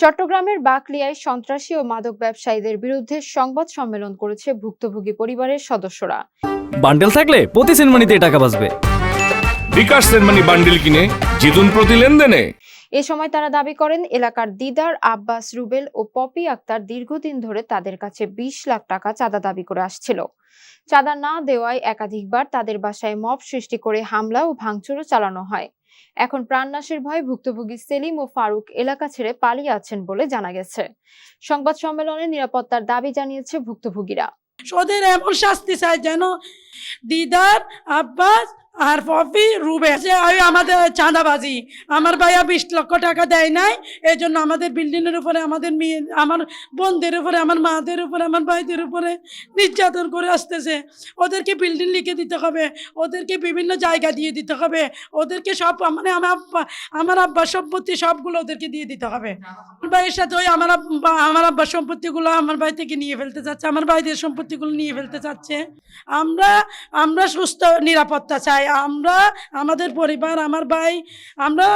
চট্টগ্রামের বাকলিয়ায় সন্ত্রাসী ও মাদক ব্যবসায়ীদের বিরুদ্ধে সংবাদ সম্মেলন করেছে ভুক্তভোগী পরিবারের সদস্যরা। বান্ডেল থাকলে প্রতি সেনমানিতে টাকা বাঁচবে। বিকাশ সেনমানি বান্ডিল কিনে জিতুন প্রতি লেনদেনে। এ সময় তারা দাবি করেন এলাকার দিদার আব্বাস রুবেল ও পপি আক্তার দীর্ঘদিন ধরে তাদের কাছে বিশ লাখ টাকা চাঁদা দাবি করে আসছিল। চাঁদা না দেওয়ায় একাধিকবার তাদের বাসায় মব সৃষ্টি করে হামলা ও ভাঙচুরও চালানো হয়। এখন প্রাণনাশের ভয়ে ভুক্তভোগী সেলিম ও ফারুক এলাকা ছেড়ে পালিয়ে আছেন বলে জানা গেছে। সংবাদ সম্মেলনে নিরাপত্তার দাবি জানিয়েছে ভুক্তভোগীরা। ওদের এমন শাস্তি চাই যেন দিদার, আব্বাস আর পপি রুবে যে ওই আমাদের চাঁদাবাজি। আমার ভাইয়া বিশ লক্ষ টাকা দেয় নাই। এই জন্য আমাদের বিল্ডিংয়ের উপরে, আমাদের মেয়ে, আমার বোনদের উপরে, আমার মাদের উপরে, আমার ভাইদের উপরে নির্যাতন করে আসতেছে। ওদেরকে বিল্ডিং লিখে দিতে হবে। ওদেরকে বিভিন্ন জায়গা দিয়ে দিতে হবে। ওদেরকে সব মানে আমার আব্বা, আমার আব্বার সম্পত্তি সবগুলো ওদেরকে দিয়ে দিতে হবে। আমার ভাইয়ের সাথে ওই আমার আব্বা, আমার আব্বার সম্পত্তিগুলো আমার ভাই থেকে নিয়ে ফেলতে চাচ্ছে। আমার ভাইদের সম্পত্তিগুলো নিয়ে ফেলতে চাচ্ছে। আমরা আমরা সুস্থ, নিরাপত্তা চাই। আমরা আমাদের পরিবার আমার ভাই আমরা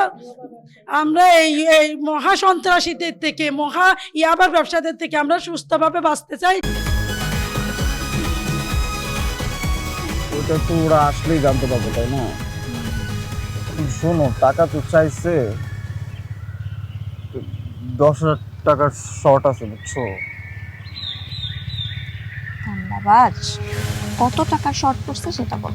আমরা এই এই মহা সন্ত্রাসীদের থেকে মহা ইয়াবার ব্যবসাদের থেকে আমরা সুস্থভাবে বাঁচতে চাই। ওটা তো ওরা আসলেই জানতে পারবে তাই না? শোনো টাকা তো চাইছে। দশ হাজার টাকার শর্ট আছে বুঝছ? ধন্যবাদ। কত টাকা শর্ট পড়ছে সেটা বল।